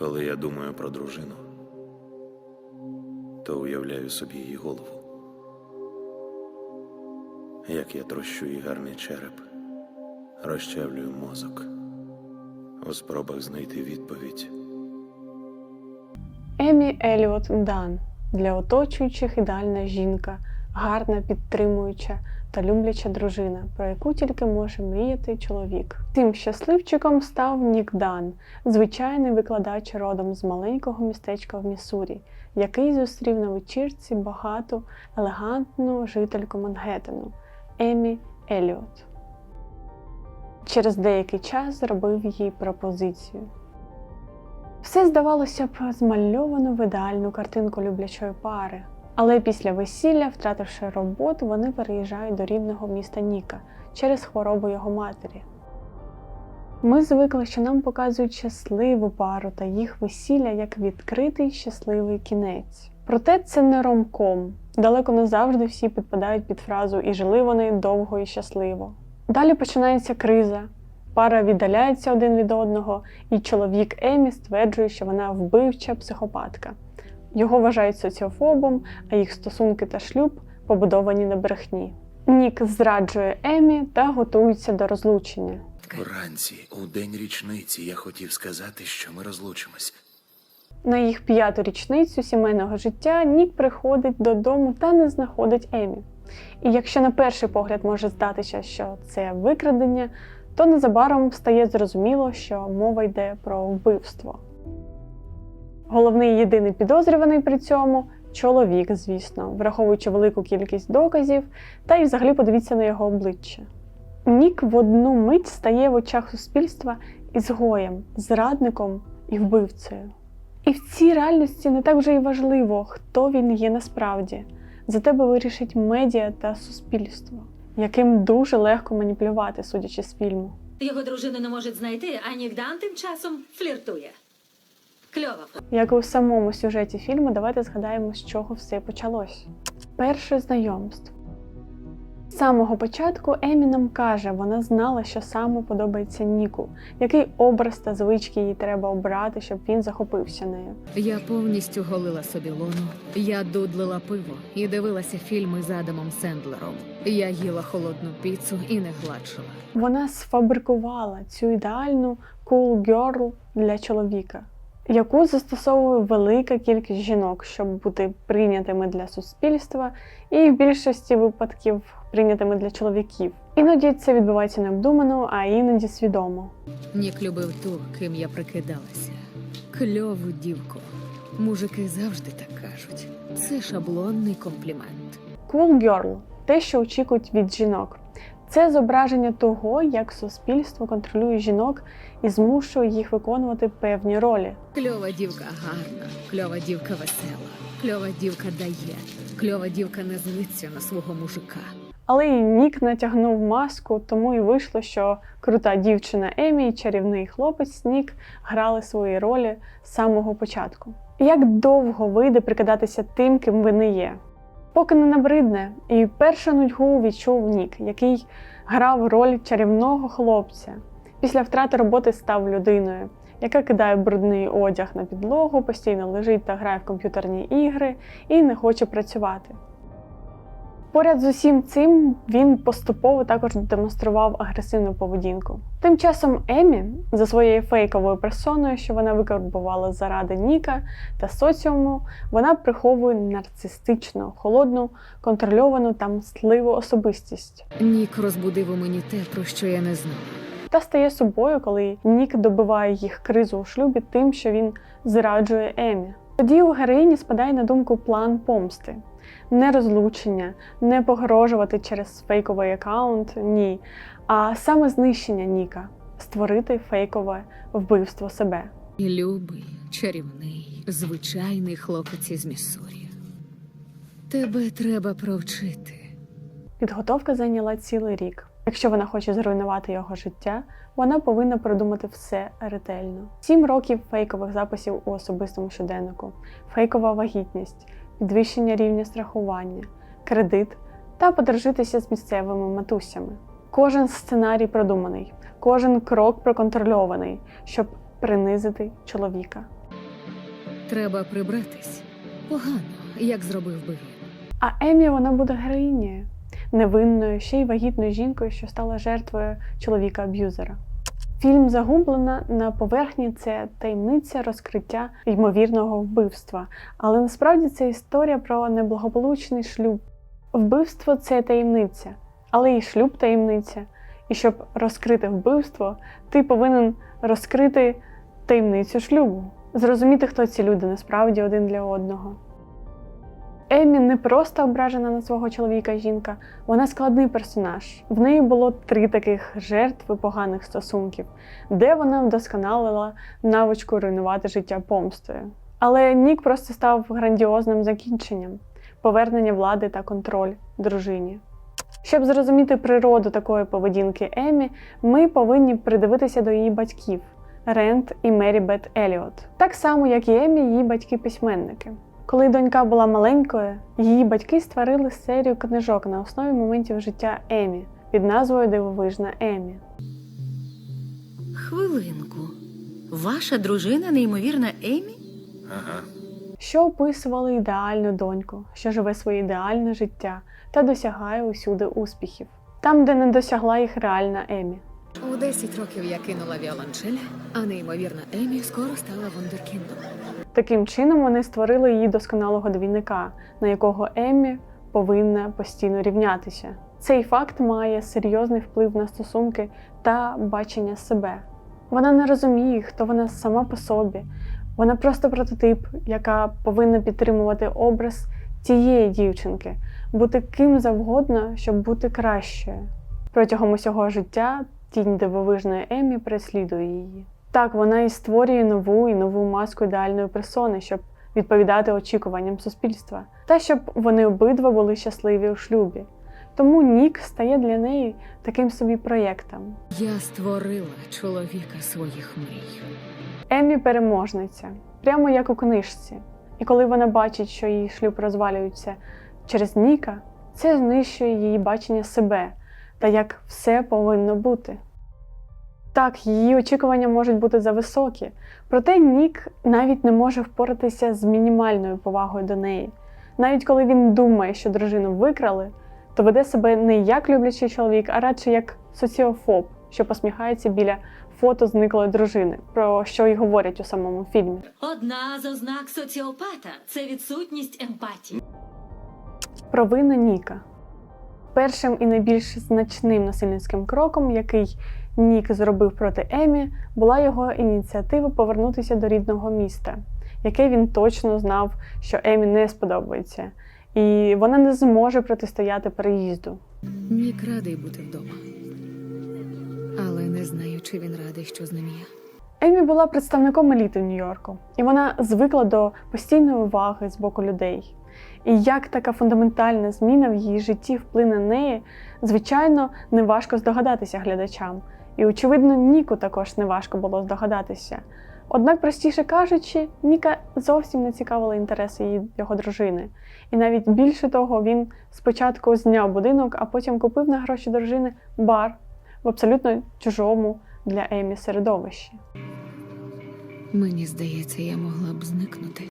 Коли я думаю про дружину, то уявляю собі її голову. Як я трощу їй гарний череп, розчавлюю мозок у спробах знайти відповідь. Емі Еліот Дан для оточуючих ідеальна жінка, гарна, підтримуюча та любляча дружина, про яку тільки може мріяти чоловік. Тим щасливчиком став Нік Дан, звичайний викладач родом з маленького містечка в Міссурі, який зустрів на вечірці багату елегантну жительку Мангеттену Емі Еліот. Через деякий час зробив їй пропозицію. Все здавалося б змальовано в ідеальну картинку люблячої пари. Але після весілля, втративши роботу, вони переїжджають до рідного міста Ніка через хворобу його матері. Ми звикли, що нам показують щасливу пару та їх весілля як відкритий щасливий кінець. Проте це не ромком. Далеко не завжди всі підпадають під фразу і жили вони довго і щасливо. Далі починається криза. Пара віддаляється один від одного, і чоловік Емі стверджує, що вона вбивча психопатка. Його вважають соціофобом, а їх стосунки та шлюб побудовані на брехні. Нік зраджує Емі та готується до розлучення. Вранці, у день річниці, я хотів сказати, що ми розлучимось. На їх п'яту річницю сімейного життя Нік приходить додому та не знаходить Емі. І якщо на перший погляд може здатися, що це викрадення, то незабаром стає зрозуміло, що мова йде про вбивство. Головний єдиний підозрюваний при цьому чоловік, звісно, враховуючи велику кількість доказів, та й взагалі подивіться на його обличчя. Нік в одну мить стає в очах суспільства ізгоєм, зрадником і вбивцею. І в цій реальності не так вже й важливо, хто він є насправді. За тебе вирішить медіа та суспільство, яким дуже легко маніпулювати, судячи з фільму. Його дружину не можуть знайти, а Нігдан тим часом фліртує. Кльова. Як і у самому сюжеті фільму, давайте згадаємо, з чого все почалось. Перше знайомство. З самого початку Емі нам каже, вона знала, що саме подобається Ніку, який образ та звички їй треба обрати, щоб він захопився нею. Я повністю голила собі лону. Я дудлила пиво і дивилася фільми з Адамом Сендлером. Я їла холодну піцу і не гладшила. Вона сфабрикувала цю ідеальну cool girl для чоловіка, яку застосовує велика кількість жінок, щоб бути прийнятими для суспільства, і в більшості випадків прийнятими для чоловіків. Іноді це відбувається необдумано, а іноді свідомо. Нік любив ту, ким я прикидалася. Кльову дівку. Мужики завжди так кажуть. Це шаблонний комплімент. Cool girl – те, що очікують від жінок. Це зображення того, як суспільство контролює жінок і змушує їх виконувати певні ролі. Кльова дівка гарна, кльова дівка весела, кльова дівка дає, кльова дівка не злиться на свого мужика. Але і Нік натягнув маску, тому і вийшло, що крута дівчина Емі і чарівний хлопець Нік грали свої ролі з самого початку. Як довго вийде прикидатися тим, ким ви не є? Поки не набридне, і першу нудьгу відчув Нік, який грав роль чарівного хлопця. Після втрати роботи став людиною, яка кидає брудний одяг на підлогу, постійно лежить та грає в комп'ютерні ігри і не хоче працювати. Поряд з усім цим він поступово також демонстрував агресивну поведінку. Тим часом Емі за своєю фейковою персоною, що вона викарбувала заради Ніка та соціуму, вона приховує нарцистичну, холодну, контрольовану та мстливу особистість Нік розбудив у мені те, про що я не знала. та стає собою, коли Нік добиває їх кризу у шлюбі тим, що він зраджує Емі. Тоді у героїні спадає на думку план помсти. Не розлучення, не погрожувати через фейковий аккаунт, ні, а саме знищення Ніка, створити фейкове вбивство себе. Любий, чарівний, звичайний хлопець із Міссурі. Тебе треба провчити. Підготовка зайняла цілий рік. Якщо вона хоче зруйнувати його життя, вона повинна продумати все ретельно. Сім років фейкових записів у особистому щоденнику, фейкова вагітність, підвищення рівня страхування, кредит та подружитися з місцевими матусями. Кожен сценарій продуманий, кожен крок проконтрольований, щоб принизити чоловіка. Треба прибратись. Погано, як зробив би він. А Емі вона буде героїнею, невинною, ще й вагітною жінкою, що стала жертвою чоловіка-аб'юзера. Фільм Загублена на поверхні це таємниця розкриття ймовірного вбивства. Але насправді це історія про неблагополучний шлюб. Вбивство це таємниця, але і шлюб таємниця. І щоб розкрити вбивство, ти повинен розкрити таємницю шлюбу, зрозуміти, хто ці люди насправді один для одного. Еммі не просто ображена на свого чоловіка жінка, вона складний персонаж. В неї було три таких жертви поганих стосунків, де вона вдосконалила навичку руйнувати життя помстою. Але Нік просто став грандіозним закінченням повернення влади та контроль дружині. Щоб зрозуміти природу такої поведінки Емі, ми повинні придивитися до її батьків Рент і Мері Бет Еліот. Так само, як і Емі, її батьки-письменники. Коли донька була маленькою, її батьки створили серію книжок на основі моментів життя Емі під назвою Дивовижна Емі. Хвилинку. Ваша дружина неймовірна Емі? Ага. що описували ідеальну доньку, що живе своє ідеальне життя та досягає усюди успіхів, там, де не досягла їх реальна Емі. У 10 років я кинула віолончель, а неймовірна Емі скоро стала вундеркіндом. Таким чином вони створили її досконалого двійника, на якого Еммі повинна постійно рівнятися. Цей факт має серйозний вплив на стосунки та бачення себе. Вона не розуміє, хто вона сама по собі. Вона просто прототип, яка повинна підтримувати образ тієї дівчинки, бути ким завгодно, щоб бути кращою. Протягом усього життя тінь дивовижної Емі переслідує її. Так, вона і створює нову і нову маску ідеальної персони, щоб відповідати очікуванням суспільства, та щоб вони обидва були щасливі у шлюбі. Тому Нік стає для неї таким собі проєктом. Я створила чоловіка своїх мрій. Еммі переможниця, прямо як у книжці. І коли вона бачить, що її шлюб розвалюється через Ніка, це знищує її бачення себе та як все повинно бути. Так, її очікування можуть бути зависокі, проте Нік навіть не може впоратися з мінімальною повагою до неї. Навіть коли він думає, що дружину викрали, то веде себе не як люблячий чоловік, а радше як соціофоб, що посміхається біля фото зниклої дружини, про що й говорять у самому фільмі. Одна з ознак соціопата це відсутність емпатії. Провина Ніка. Першим і найбільш значним насильницьким кроком, який Нік зробив проти Емі, була його ініціатива повернутися до рідного міста, яке він точно знав, що Емі не сподобається, і вона не зможе протистояти переїзду. Нік радий бути вдома. Але не знаю, чи він радий, що з ним я. Емі була представником еліти в Нью-Йорку, і вона звикла до постійної уваги з боку людей. І як така фундаментальна зміна в її житті вплине на неї, звичайно, неважко здогадатися глядачам. І, очевидно, Ніку також неважко було здогадатися. Однак, простіше кажучи, Ніка зовсім не цікавили інтереси її його дружини. І навіть більше того, він спочатку зняв будинок, а потім купив на гроші дружини бар в абсолютно чужому для Емі середовищі. Мені здається, я могла б зникнути.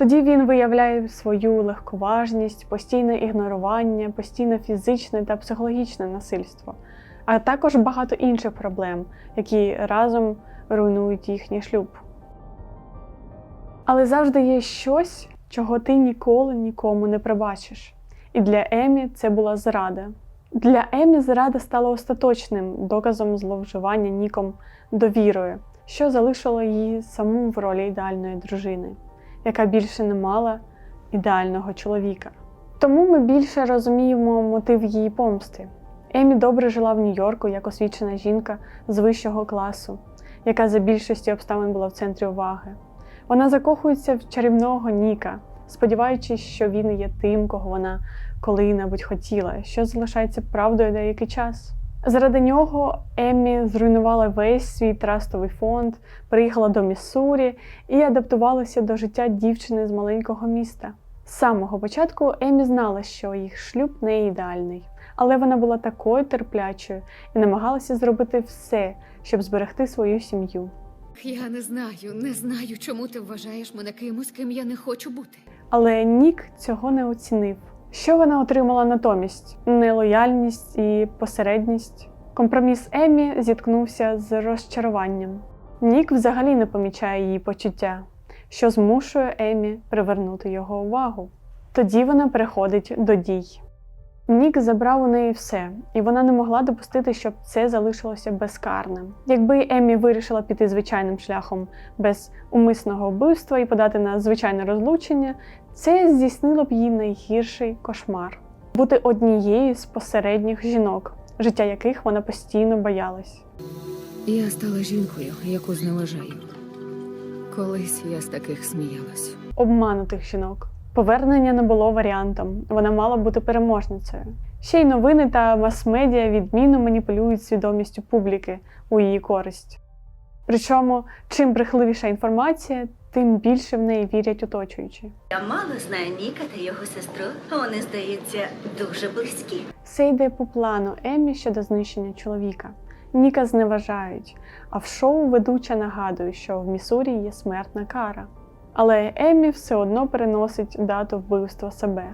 Тоді він виявляє свою легковажність, постійне ігнорування, постійне фізичне та психологічне насильство, а також багато інших проблем, які разом руйнують їхній шлюб. Але завжди є щось, чого ти ніколи нікому не пробачиш. І для Емі це була зрада. Для Емі зрада стала остаточним доказом зловживання Ніком довірою, що залишило її саму в ролі ідеальної дружини яка більше не мала ідеального чоловіка. Тому ми більше розуміємо мотив її помсти. Емі добре жила в Нью-Йорку як освічена жінка з вищого класу, яка за більшості обставин була в центрі уваги. Вона закохується в чарівного Ніка, сподіваючись, що він є тим, кого вона коли-небудь хотіла, що залишається правдою деякий час. Заради нього Еммі зруйнувала весь свій трастовий фонд, приїхала до Міссурі і адаптувалася до життя дівчини з маленького міста. З самого початку Еммі знала, що їх шлюб не ідеальний, але вона була такою терплячою і намагалася зробити все, щоб зберегти свою сім'ю. я не знаю, не знаю, чому ти вважаєш мене кимось, ким я не хочу бути. Але Нік цього не оцінив. Що вона отримала натомість? Нелояльність і посередність. Компроміс Емі зіткнувся з розчаруванням. Нік взагалі не помічає її почуття, що змушує Емі привернути його увагу. Тоді вона переходить до дій. Нік забрав у неї все, і вона не могла допустити, щоб це залишилося безкарним. Якби Емі вирішила піти звичайним шляхом без умисного вбивства і подати на звичайне розлучення, це здійснило б її найгірший кошмар бути однією з посередніх жінок, життя яких вона постійно боялась. Я стала жінкою, яку зневажаю. Колись я з таких сміялась. Обманутих жінок. Повернення не було варіантом, вона мала бути переможницею. Ще й новини та мас-медіа відмінно маніпулюють свідомістю публіки у її користь. Причому, чим брехливіша інформація, тим більше в неї вірять оточуючі. Я мало знаю Ніка та його сестру. Вони, здається, дуже близькі. Все йде по плану Еммі щодо знищення чоловіка. Ніка зневажають, а в шоу ведуча нагадує, що в Місурі є смертна кара. Але Еммі все одно переносить дату вбивства себе.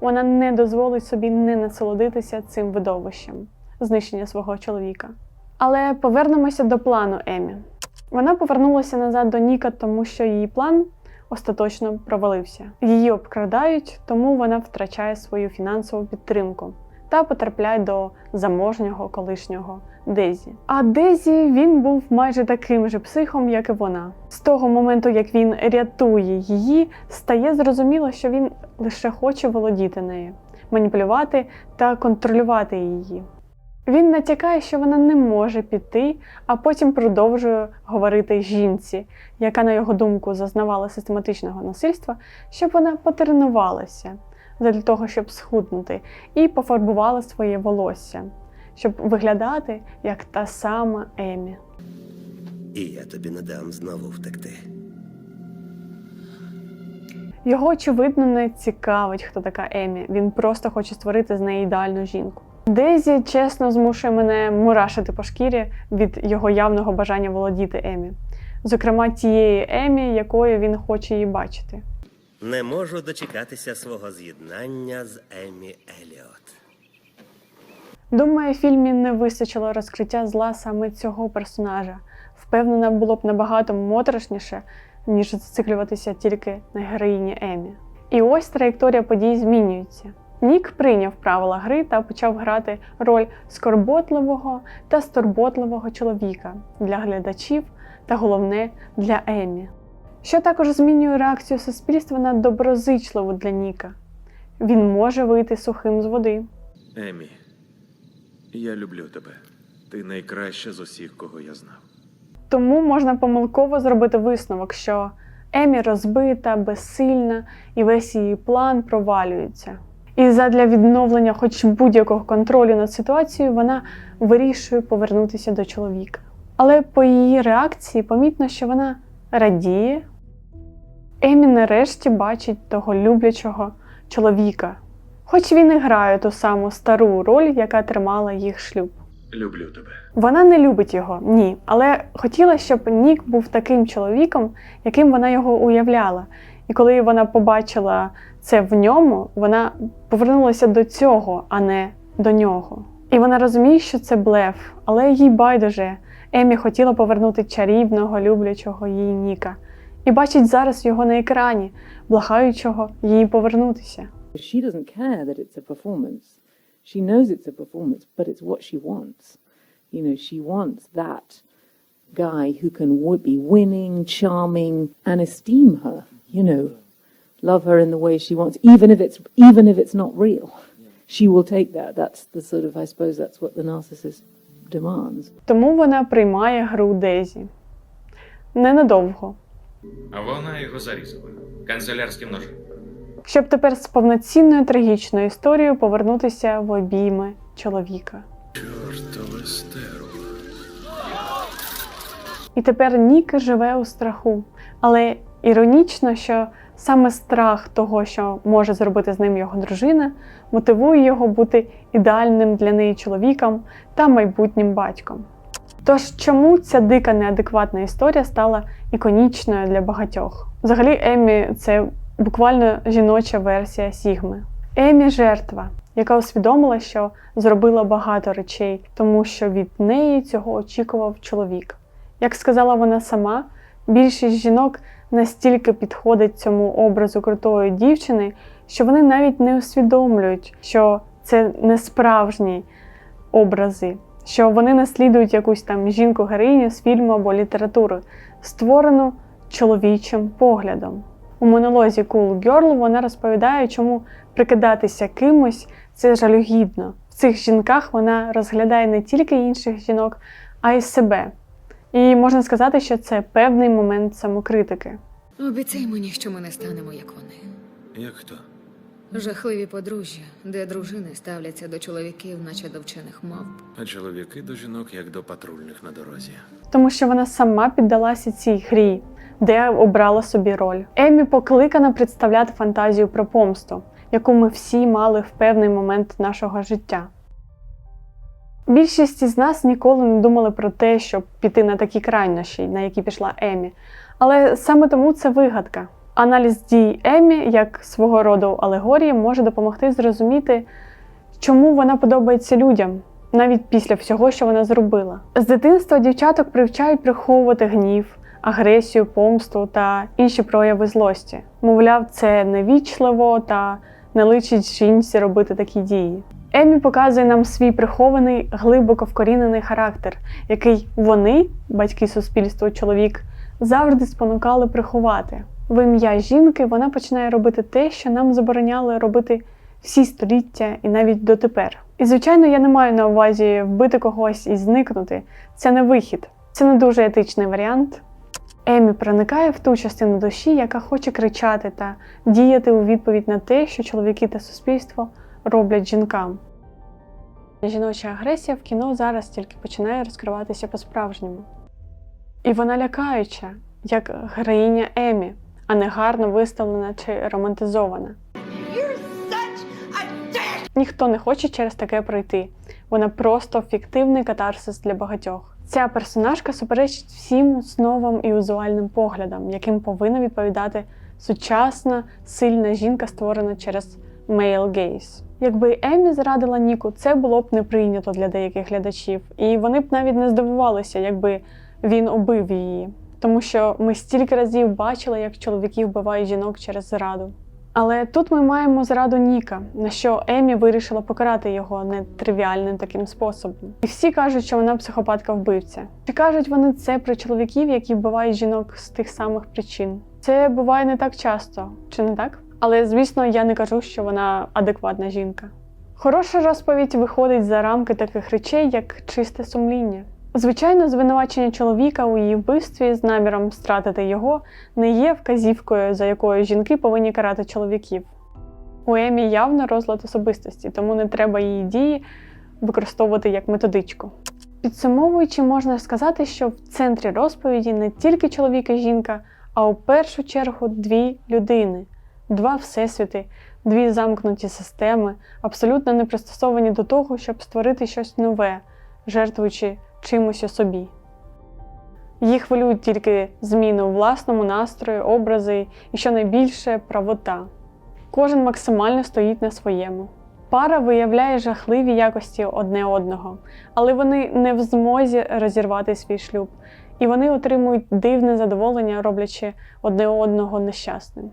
Вона не дозволить собі не насолодитися цим видовищем знищення свого чоловіка. Але повернемося до плану Емі. Вона повернулася назад до Ніка, тому що її план остаточно провалився. Її обкрадають, тому вона втрачає свою фінансову підтримку та потрапляє до заможнього колишнього Дезі. А Дезі він був майже таким же психом, як і вона. З того моменту, як він рятує її, стає зрозуміло, що він лише хоче володіти нею, маніпулювати та контролювати її. Він натякає, що вона не може піти, а потім продовжує говорити жінці, яка, на його думку, зазнавала систематичного насильства, щоб вона потренувалася для того, щоб схуднути, і пофарбувала своє волосся, щоб виглядати як та сама Емі. І я тобі не дам знову втекти. Його очевидно не цікавить, хто така Емі. Він просто хоче створити з неї ідеальну жінку. Дезі чесно змушує мене мурашити по шкірі від його явного бажання володіти Емі, зокрема тієї Емі, якою він хоче її бачити. Не можу дочекатися свого з'єднання з Емі Еліот. Думаю, фільмі не вистачило розкриття зла саме цього персонажа. Впевнена, було б набагато моторошніше, ніж зациклюватися тільки на героїні Емі. І ось траєкторія подій змінюється. Нік прийняв правила гри та почав грати роль скорботливого та стурботливого чоловіка для глядачів та головне для Емі. Що також змінює реакцію суспільства на доброзичливу для Ніка. Він може вийти сухим з води. Емі, я люблю тебе. Ти найкраща з усіх, кого я знав. Тому можна помилково зробити висновок, що Емі розбита, безсильна і весь її план провалюється. І задля відновлення хоч будь-якого контролю над ситуацією вона вирішує повернутися до чоловіка. Але по її реакції помітно, що вона радіє. Емі нарешті бачить того люблячого чоловіка, хоч він і грає ту саму стару роль, яка тримала їх шлюб. Люблю тебе. Вона не любить його, ні, але хотіла, щоб Нік був таким чоловіком, яким вона його уявляла. І коли вона побачила це в ньому, вона повернулася до цього, а не до нього. І вона розуміє, що це блеф, але їй байдуже. Емі хотіла повернути чарівного, люблячого її Ніка. І бачить зараз його на екрані, благаючого їй повернутися. She doesn't care that it's a performance. She knows it's a performance, but it's what she wants. You know, she wants that guy who can be winning, charming, and esteem her. You know, love her in the way she wants, even if it's even if it's not real. She will take that. That's the sort of, I suppose, that's what the narcissist demands. Тому вона приймає гру Дезі. Ненадовго. А вона його зарізала канцелярським ножем. щоб тепер з повноцінною трагічною історією повернутися в обійми чоловіка. Чортове стерво. І тепер Нік живе у страху. Але іронічно, що саме страх того, що може зробити з ним його дружина, мотивує його бути ідеальним для неї чоловіком та майбутнім батьком. Тож чому ця дика неадекватна історія стала іконічною для багатьох? Взагалі, Еммі це буквально жіноча версія Сігми. Еммі жертва, яка усвідомила, що зробила багато речей, тому що від неї цього очікував чоловік. Як сказала вона сама, більшість жінок настільки підходить цьому образу крутої дівчини, що вони навіть не усвідомлюють, що це не справжні образи, що вони наслідують якусь там жінку-героїню з фільму або літератури, створену чоловічим поглядом. У монолозі Cool Girl вона розповідає, чому прикидатися кимось це жалюгідно. В цих жінках вона розглядає не тільки інших жінок, а й себе. І можна сказати, що це певний момент самокритики. Обіцяй мені, що ми не станемо як вони. Як хто? Жахливі подружжя, де дружини ставляться до чоловіків, наче до вчених мавп. А чоловіки до жінок, як до патрульних на дорозі. тому що вона сама піддалася цій грі, де обрала собі роль. Емі покликана представляти фантазію про помсту, яку ми всі мали в певний момент нашого життя. Більшість із нас ніколи не думали про те, щоб піти на такі крайнощі, на які пішла Емі. Але саме тому це вигадка. Аналіз дій Емі, як свого роду алегорії, може допомогти зрозуміти, чому вона подобається людям, навіть після всього, що вона зробила. З дитинства дівчаток привчають приховувати гнів, агресію, помсту та інші прояви злості. Мовляв, це невічливо та не личить жінці робити такі дії. Емі показує нам свій прихований, глибоко вкорінений характер, який вони, батьки суспільства, чоловік, завжди спонукали приховати. В ім'я жінки вона починає робити те, що нам забороняли робити всі століття і навіть дотепер. І звичайно, я не маю на увазі вбити когось і зникнути. Це не вихід, це не дуже етичний варіант. Емі проникає в ту частину душі, яка хоче кричати та діяти у відповідь на те, що чоловіки та суспільство роблять жінкам. Жіноча агресія в кіно зараз тільки починає розкриватися по-справжньому. І вона лякаюча, як героїня Емі, а не гарно виставлена чи романтизована. Ніхто не хоче через таке пройти. Вона просто фіктивний катарсис для багатьох. Ця персонажка суперечить всім основам і візуальним поглядам, яким повинна відповідати сучасна, сильна жінка, створена через male gaze. Якби Еммі зрадила Ніку, це було б не прийнято для деяких глядачів, і вони б навіть не здивувалися, якби він убив її. Тому що ми стільки разів бачили, як чоловіки вбивають жінок через зраду. Але тут ми маємо зраду Ніка, на що Емі вирішила покарати його нетривіальним таким способом. І всі кажуть, що вона психопатка-вбивця. Чи кажуть вони це про чоловіків, які вбивають жінок з тих самих причин? Це буває не так часто, чи не так? Але звісно, я не кажу, що вона адекватна жінка. Хороша розповідь виходить за рамки таких речей, як чисте сумління. Звичайно, звинувачення чоловіка у її вбивстві з наміром стратити його не є вказівкою, за якою жінки повинні карати чоловіків. У Емі явно розлад особистості, тому не треба її дії використовувати як методичку. Підсумовуючи, можна сказати, що в центрі розповіді не тільки чоловік і жінка, а у першу чергу дві людини, два всесвіти, дві замкнуті системи, абсолютно не пристосовані до того, щоб створити щось нове, жертвуючи чимось у собі. Їх хвилюють тільки зміни у власному настрої, образи і, що найбільше, правота. Кожен максимально стоїть на своєму. Пара виявляє жахливі якості одне одного, але вони не в змозі розірвати свій шлюб, і вони отримують дивне задоволення, роблячи одне одного нещасним.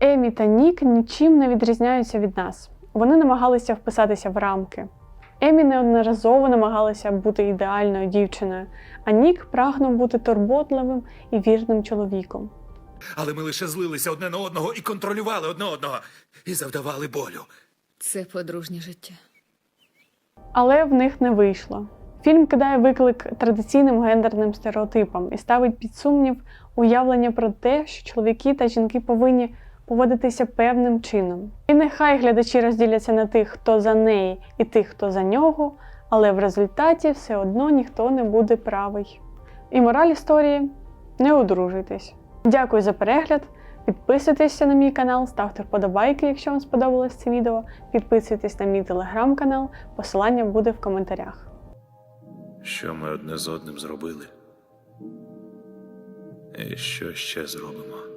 Емі та Нік нічим не відрізняються від нас. Вони намагалися вписатися в рамки. Емі неодноразово намагалася бути ідеальною дівчиною, а Нік прагнув бути турботливим і вірним чоловіком. Але ми лише злилися одне на одного і контролювали одне одного, і завдавали болю. Це подружнє життя. Але в них не вийшло. Фільм кидає виклик традиційним гендерним стереотипам і ставить під сумнів уявлення про те, що чоловіки та жінки повинні поводитися певним чином. І нехай глядачі розділяться на тих, хто за неї, і тих, хто за нього, але в результаті все одно ніхто не буде правий. І мораль історії не одружуйтесь. Дякую за перегляд. Підписуйтеся на мій канал, ставте вподобайки, якщо вам сподобалось це відео. Підписуйтесь на мій телеграм-канал, посилання буде в коментарях. що ми одне з одним зробили. І що ще зробимо.